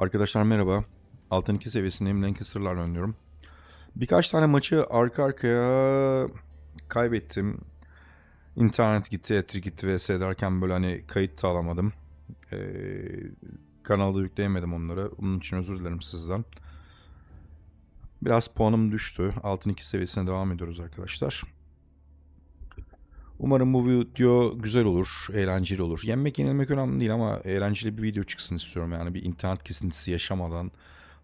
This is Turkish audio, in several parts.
Arkadaşlar merhaba. Altın 2 seviyesindeyim. Lancaster'larla oynuyorum. Birkaç tane maçı arka arkaya kaybettim. İnternet gitti, etri gitti vs derken böyle hani kayıt da alamadım. Ee, kanalda yükleyemedim onları. Onun için özür dilerim sizden. Biraz puanım düştü. Altın 2 seviyesine devam ediyoruz arkadaşlar. Umarım bu video güzel olur, eğlenceli olur. Yenmek yenilmek önemli değil ama eğlenceli bir video çıksın istiyorum. Yani bir internet kesintisi yaşamadan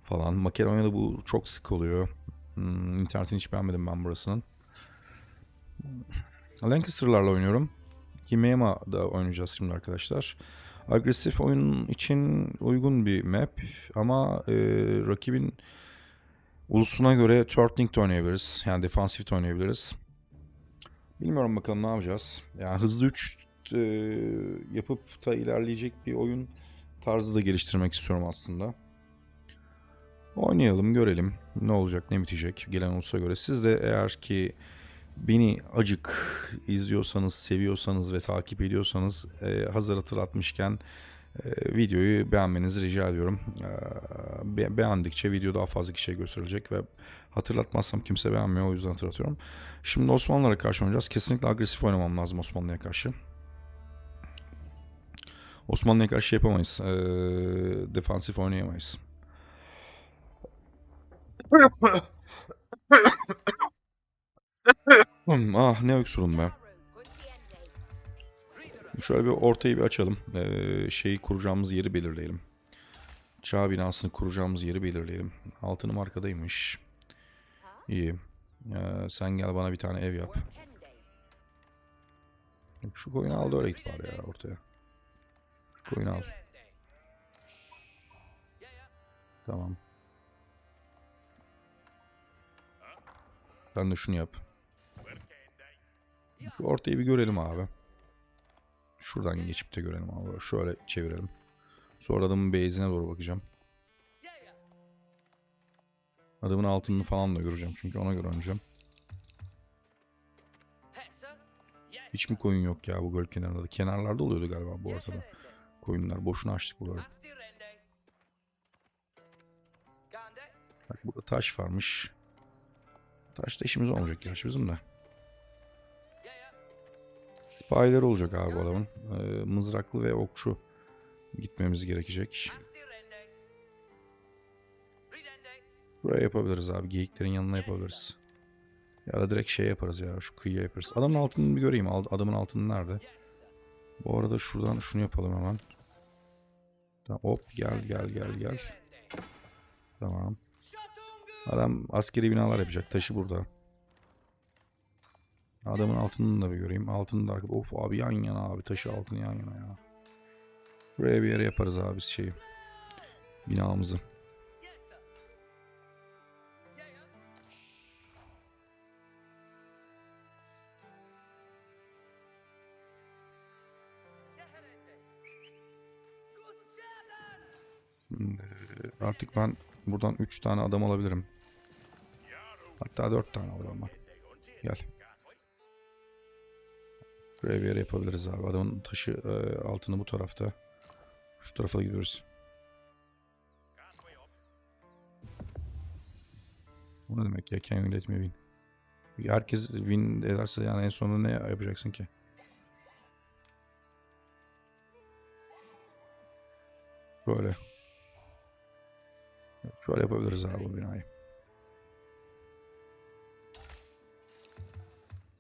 falan. Makedonya'da bu çok sık oluyor. Hmm, internetini hiç beğenmedim ben burasının. Lancaster'larla oynuyorum. Himeyama'da oynayacağız şimdi arkadaşlar. Agresif oyun için uygun bir map ama e, rakibin ulusuna göre turtling de oynayabiliriz. Yani defansif de oynayabiliriz. Bilmiyorum bakalım ne yapacağız. Yani hızlı 3 e, yapıp da ilerleyecek bir oyun tarzı da geliştirmek istiyorum aslında. Oynayalım, görelim ne olacak, ne bitecek gelen olsa göre. Siz de eğer ki beni acık izliyorsanız, seviyorsanız ve takip ediyorsanız e, hazır hatırlatmışken videoyu beğenmenizi rica ediyorum. E, be- beğendikçe video daha fazla kişiye gösterilecek ve hatırlatmazsam kimse beğenmiyor o yüzden hatırlatıyorum. Şimdi Osmanlılara karşı oynayacağız. Kesinlikle agresif oynamam lazım Osmanlı'ya karşı. Osmanlı'ya karşı yapamayız. E, defansif oynayamayız. Hmm, ah ne öksürüm be. Şöyle bir ortayı bir açalım. Ee, şeyi kuracağımız yeri belirleyelim. Çağ binasını kuracağımız yeri belirleyelim. Altınım arkadaymış. İyi. Ee, sen gel bana bir tane ev yap. Şu koyunu al da öyle git bari ya ortaya. Şu koyunu al. Tamam. Sen de şunu yap. Şu ortayı bir görelim abi. Şuradan geçip de görelim abi. Şöyle çevirelim. Sonra adamın base'ine doğru bakacağım. Adamın altını falan da göreceğim çünkü ona göre oynayacağım. Hiç mi koyun yok ya bu göl kenarında? Kenarlarda oluyordu galiba bu ortada. Koyunlar. Boşuna açtık buraları. Bak burada taş varmış. Taş da işimiz olmayacak gerçi bizim de. Spyler olacak abi adamın. Ee, mızraklı ve okçu gitmemiz gerekecek. Buraya yapabiliriz abi. Geyiklerin yanına yapabiliriz. Ya da direkt şey yaparız ya. Şu kıyıya yaparız. Adamın altını bir göreyim. Adamın altını nerede? Bu arada şuradan şunu yapalım hemen. Tamam, hop gel gel gel gel. Tamam. Adam askeri binalar yapacak. Taşı burada. Adamın altını da bir göreyim. Altını da arka- Of abi yan yana abi. Taşı altını yan yana ya. Buraya bir yere yaparız abi şeyi. Binamızı. Artık ben buradan 3 tane adam alabilirim. Hatta 4 tane alırım. Gel. Buraya yapabiliriz abi. Adamın taşı e, altını bu tarafta. Şu tarafa gidiyoruz. Bu ne demek ya? Can you let me win? Herkes win ederse yani en sonunda ne yapacaksın ki? Böyle. Şöyle yapabiliriz abi bu binayı.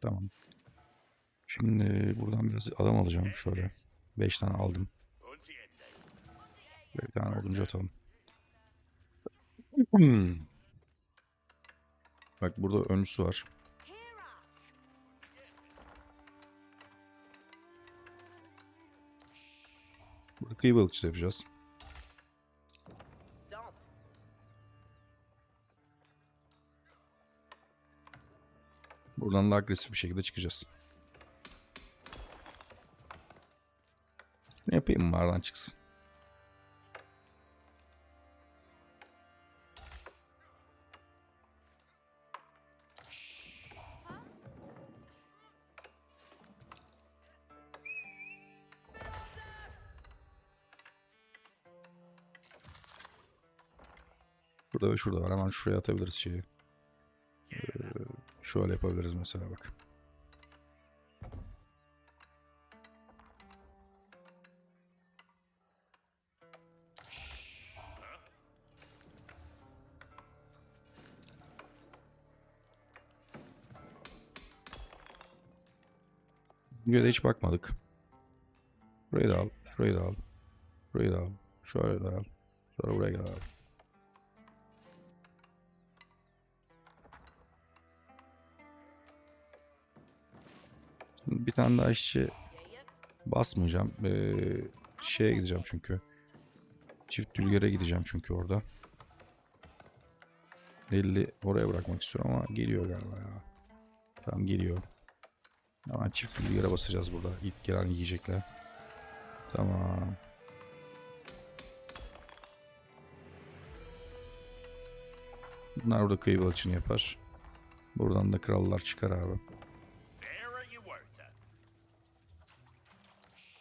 Tamam. Şimdi buradan biraz adam alacağım şöyle. 5 tane aldım. Bir tane oduncu atalım. Bak burada öncüsü var. Burada kıyı balıkçısı yapacağız. Buradan da agresif bir şekilde çıkacağız. Mağaradan çıksın. Şurada ve şurada var. Hemen şuraya atabiliriz şeyi. Ee, şöyle yapabiliriz mesela bak. Önce de hiç bakmadık. Burayı da al, şurayı da al, burayı da al, şöyle de al, sonra buraya gel al. Bir tane daha işçi basmayacağım. Ee, şeye gideceğim çünkü. Çift dülgere gideceğim çünkü orada. 50 oraya bırakmak istiyorum ama geliyor galiba ya. Tamam geliyor. Hemen çift dülgere basacağız burada. İlk gelen yiyecekler. Tamam. Bunlar burada kıyı balıkçını yapar. Buradan da krallar çıkar abi.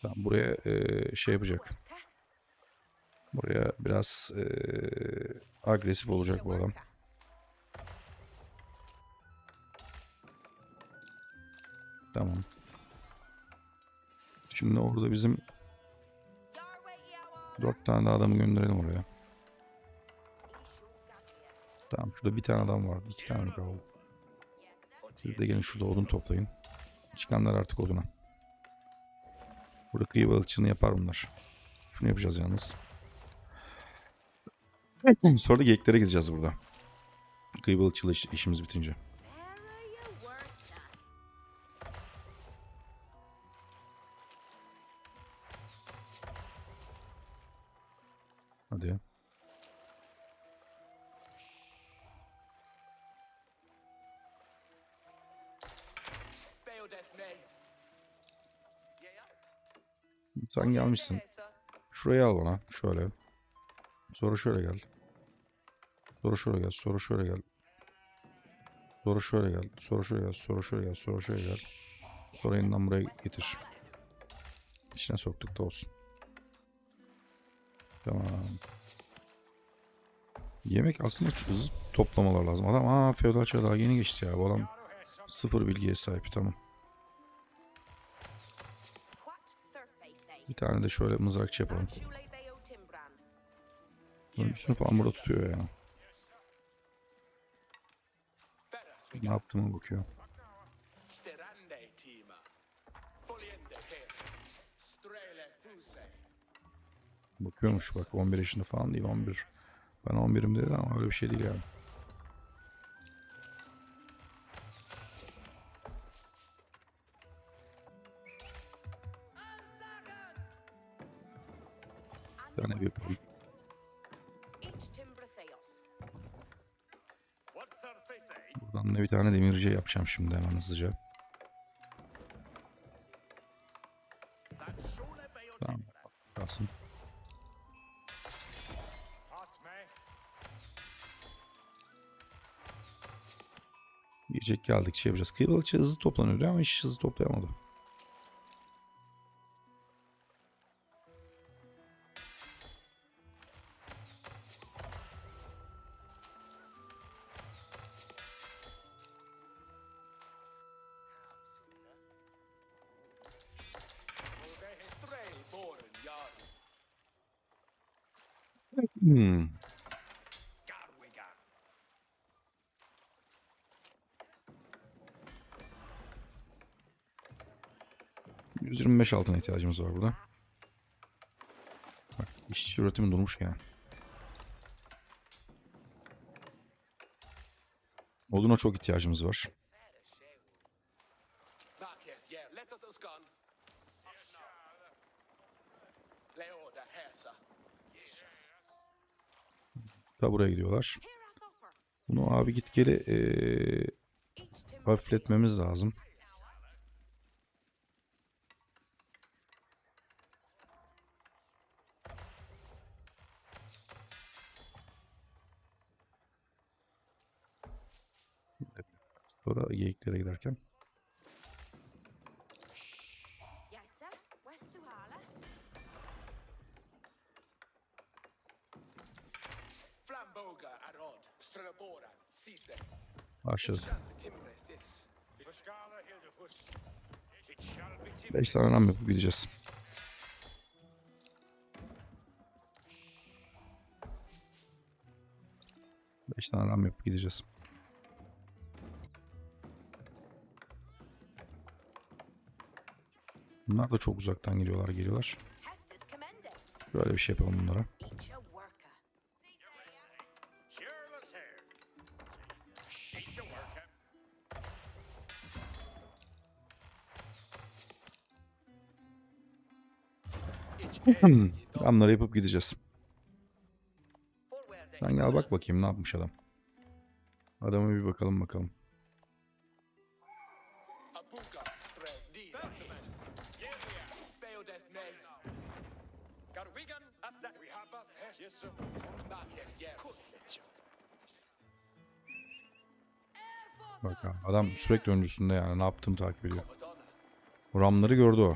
Tamam buraya eee, şey yapacak. Buraya biraz eee, agresif olacak bu adam. Tamam. Şimdi orada bizim dört tane daha adamı gönderelim oraya. Tamam şurada bir tane adam var. iki tane kaldı. Siz de gelin şurada odun toplayın. Çıkanlar artık oduna. Burada kıyı balıkçılığını yapar bunlar. Şunu yapacağız yalnız. Sonra da geyiklere gideceğiz burada. Kıyı balıkçılığı iş- işimiz bitince. Hadi. Sen gelmişsin. Şuraya al bana. Şöyle. Sonra şöyle gel. Sonra şöyle gel. Sonra şöyle gel. Sonra şöyle gel. Sonra şöyle gel. Sonra şöyle gel. Sonra şöyle gel. Sonra yeniden buraya getir. İçine soktuk da olsun. Tamam. Yemek aslında hızlı toplamalar lazım. Adam aa feodal çağı daha yeni geçti ya. Bu adam sıfır bilgiye sahip. Tamam. Bir tane de şöyle mızrakçı yapalım. Öncüsünü falan burada tutuyor ya. Ne yaptığıma bakıyor. Bakıyormuş bak 11 yaşında falan değil 11. Ben 11'im dedi ama öyle bir şey değil yani. Bir tane buradan da bir tane demirci yapacağım şimdi hemen hızlıca. Yiyecek geldikçe yapacağız. Kıyı balıkçı hızlı toplanıyordu ama hiç hızlı toplayamadı. 125 altına ihtiyacımız var burada. Bak işçi üretimi durmuş gene. Oduna çok ihtiyacımız var. Ta buraya gidiyorlar. Bunu abi git geri eee hafifletmemiz lazım. It shall be Tim. 5 tane ram yapıp gideceğiz. Beş tane ram yapıp gideceğiz. Bunlar da çok uzaktan geliyorlar geliyorlar. Böyle bir şey yapalım bunlara. Each a worker. Cheerless hair. Eat your worker. Hmm, yapıp gideceğiz. Sen gel bak bakayım ne yapmış adam. Adama bir bakalım bakalım. Kutlecha. Bak ha, adam sürekli öncüsünde yani ne yaptığını takip ediyor. Ramları gördü o.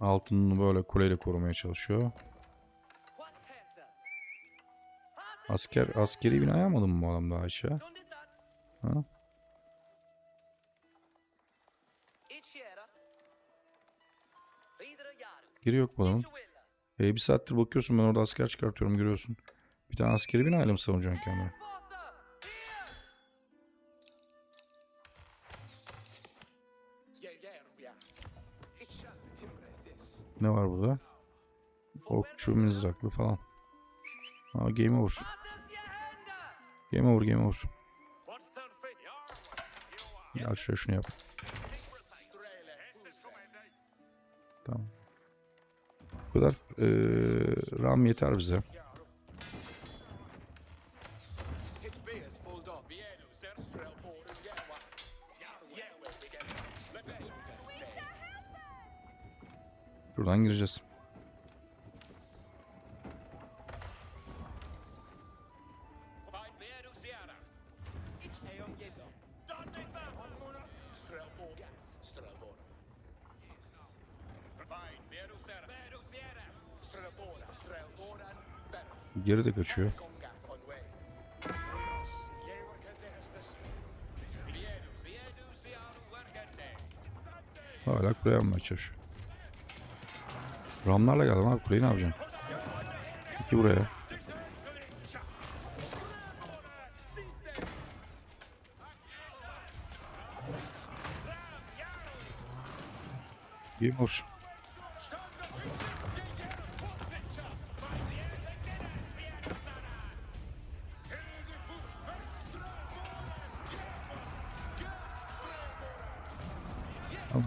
Altını böyle kuleyle korumaya çalışıyor. Asker askeri bina yapmadın mı bu adam daha ya? Ha? Geri yok bu adamın. E, bir saattir bakıyorsun ben orada asker çıkartıyorum görüyorsun. Bir tane askeri binayla mı savunacaksın ya. This. Ne var burada? Okçu, mızraklı falan. Ha, game over. Game over, game over. Gel şuraya şunu yap. Tamam. Kadar eee, RAM yeter bize. Strelbora. Şuradan gireceğiz. Find Vienusianas. Ich eon yedo. Geri de kaçıyor. Hala kuleye almaya çalışıyor. Ramlarla geldim abi kuleyi ne yapacaksın? İki buraya. Game over.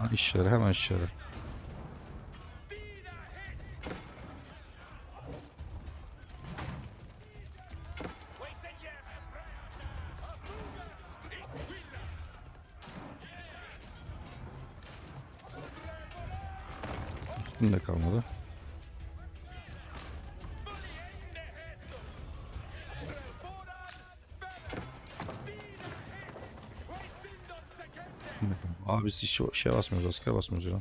Hemen işlere hemen. Bunun Abi biz hiç şey basmıyoruz, asker basmıyoruz ya.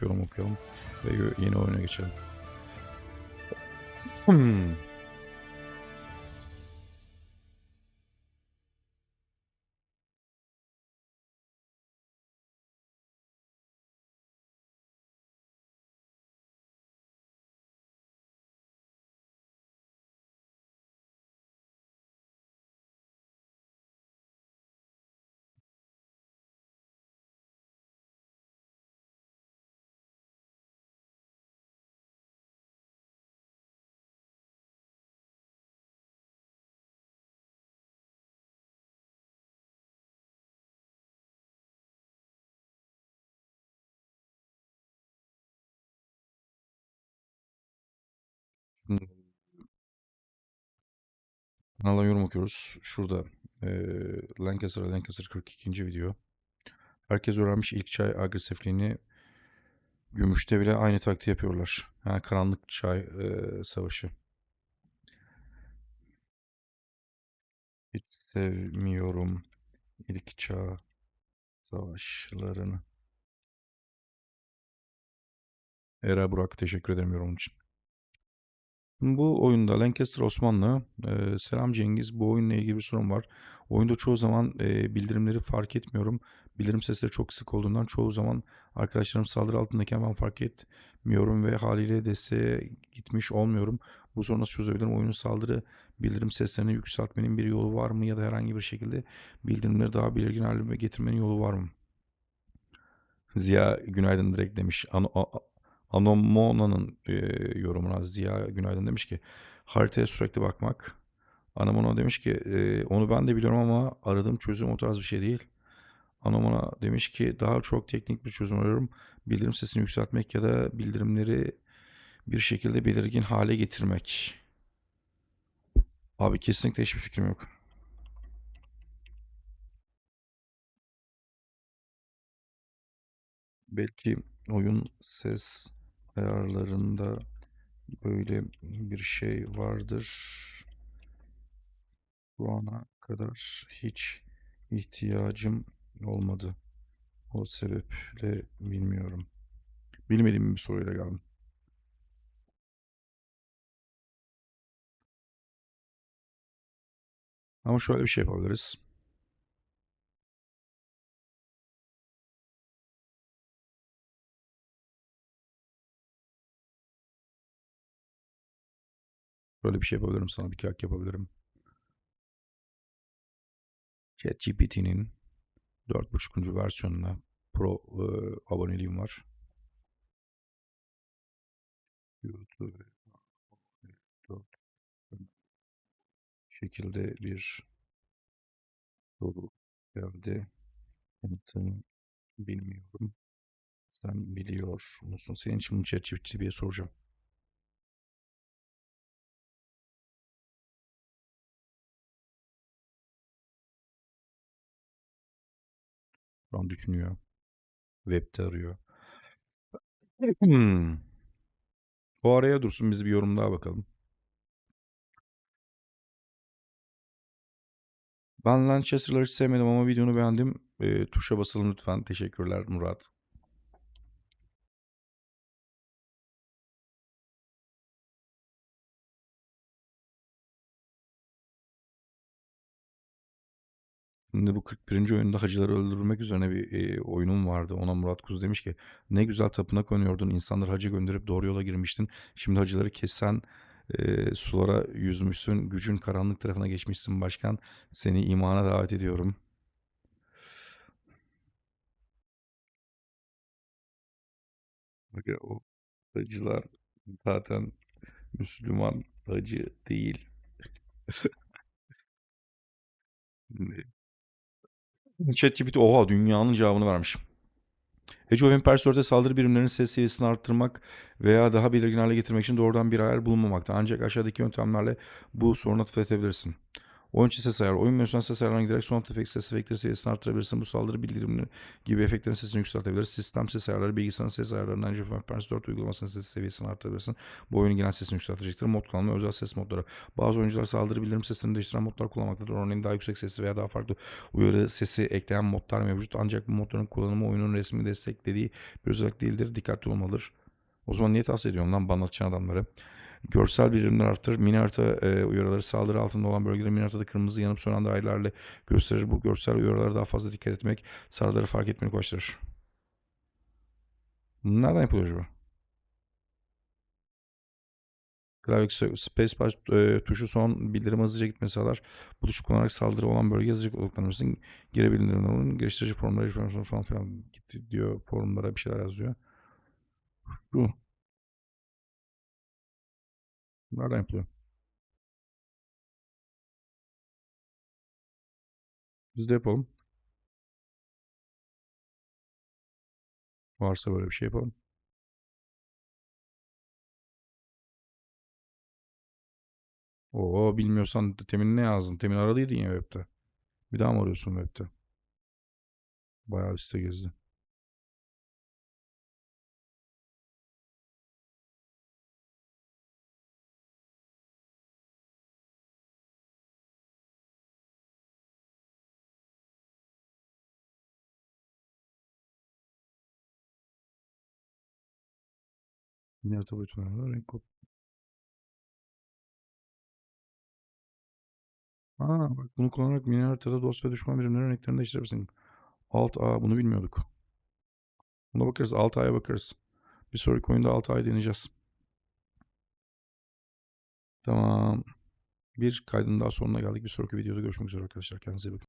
Yorum okuyalım ve yeni oyuna geçelim. Hmm. Kanaldan yorum okuyoruz. Şurada eee Lancaster Lancaster 42. video. Herkes öğrenmiş ilk çay agresifliğini Gümüşte bile aynı taktiği yapıyorlar. Ha, karanlık çay eee, savaşı. Hiç sevmiyorum ilk çağ savaşlarını. Era Burak teşekkür ederim yorumun için. Bu oyunda Lancaster Osmanlı, eee, selam Cengiz. Bu oyunla ilgili bir sorun var. Oyunda çoğu zaman eee, bildirimleri fark etmiyorum. Bildirim sesleri çok sık olduğundan çoğu zaman arkadaşlarım saldırı altındayken ben fark etmiyorum ve haliyle desteğe gitmiş olmuyorum. Bu sorunu nasıl çözebilirim? Oyunun saldırı bildirim seslerini yükseltmenin bir yolu var mı ya da herhangi bir şekilde bildirimleri daha belirgin hale getirmenin yolu var mı? Ziya günaydın direkt demiş. Ano, a- a- Anomona'nın e, yorumuna Ziya günaydın demiş ki haritaya sürekli bakmak. Anomona demiş ki e, onu ben de biliyorum ama aradığım çözüm o tarz bir şey değil. Anomona demiş ki daha çok teknik bir çözüm arıyorum. Bildirim sesini yükseltmek ya da bildirimleri bir şekilde belirgin hale getirmek. Abi kesinlikle hiçbir fikrim yok. Belki oyun ses ayarlarında böyle bir şey vardır. Bu ana kadar hiç ihtiyacım olmadı. O sebeple bilmiyorum. Bilmediğim bir soruyla geldim. Ama şöyle bir şey yapabiliriz. Böyle bir şey yapabilirim sana bir hack yapabilirim. ChatGPT'nin 4.5. versiyonuna Pro e, aboneliğim var. YouTube şekilde bir soru geldi. Yanıtını bilmiyorum. Sen biliyor musun? Senin için bunu ChatGPT'ye soracağım. Şu düşünüyor. Web'te arıyor. Hmm. O araya dursun biz bir yorum daha bakalım. Ben Lancaster'ları hiç sevmedim ama videonu beğendim. E, tuşa basalım lütfen. Teşekkürler Murat. Şimdi bu 41. oyunda hacıları öldürmek üzerine bir e, oyunum vardı. Ona Murat Kuz demiş ki ne güzel tapınak oynuyordun. İnsanları hacı gönderip doğru yola girmiştin. Şimdi hacıları kesen e, sulara yüzmüşsün. Gücün karanlık tarafına geçmişsin başkan. Seni imana davet ediyorum. Bak ya, o hacılar zaten Müslüman hacı değil. ChatGPT oha dünyanın cevabını vermiş. Age of Empires 4'te saldırı birimlerinin ses seviyesini arttırmak veya daha belirgin hale getirmek için doğrudan bir ayar bulunmamakta. Ancak aşağıdaki yöntemlerle bu sorunu hafifletebilirsin. Oyun içi ses ayarı. Oyun menüsünden ses ayarlarına giderek son efekt ses efektleri seviyesini arttırabilirsin. Bu saldırı bildirimleri gibi efektlerin sesini yükseltebiliriz. Sistem ses ayarları, bilgisayarın ses ayarlarından of Empires 4 uygulamasının ses seviyesini arttırabilirsin. Bu oyunun genel sesini yükseltecektir. Mod kullanımı özel ses modları. Bazı oyuncular saldırı bildirim sesini değiştiren modlar kullanmaktadır. Örneğin daha yüksek sesli veya daha farklı uyarı sesi ekleyen modlar mevcut. Ancak bu modların kullanımı oyunun resmi desteklediği bir özellik değildir. Dikkatli olmalıdır. O zaman niye tavsiye ediyorum lan bana adamları? Görsel birimler arttır. Mini harita e, uyarıları saldırı altında olan bölgede mini haritada kırmızı yanıp sönen dairelerle gösterir. Bu görsel uyarılara daha fazla dikkat etmek saldırıları fark etmeyi kolaylaştırır. Nereden yapılıyor acaba? Klavye spacebar e, tuşu son bildirim hızlıca gitmesi sağlar. Bu tuşu kullanarak saldırı olan bölgeye hızlıca odaklanırsın. Geri bildirimlerin geliştirici formları falan filan gitti diyor. Forumlara bir şeyler yazıyor. Nereden yapılıyor? Biz de yapalım. Varsa böyle bir şey yapalım. Oo bilmiyorsan temin ne yazdın? Temin aradıydın ya web'te. Bir daha mı arıyorsun web'te? Bayağı bir site gezdi. Yine harita boyutlarında renk kod. Aa, bak bunu kullanarak mini haritada dost ve düşman birimlerin renklerini değiştirebilirsin. Alt A bunu bilmiyorduk. Buna bakarız. Alt A'ya bakarız. Bir sonraki oyunda alt A'yı deneyeceğiz. Tamam. Bir kaydın daha sonuna geldik. Bir sonraki videoda görüşmek üzere arkadaşlar. Kendinize iyi bakın.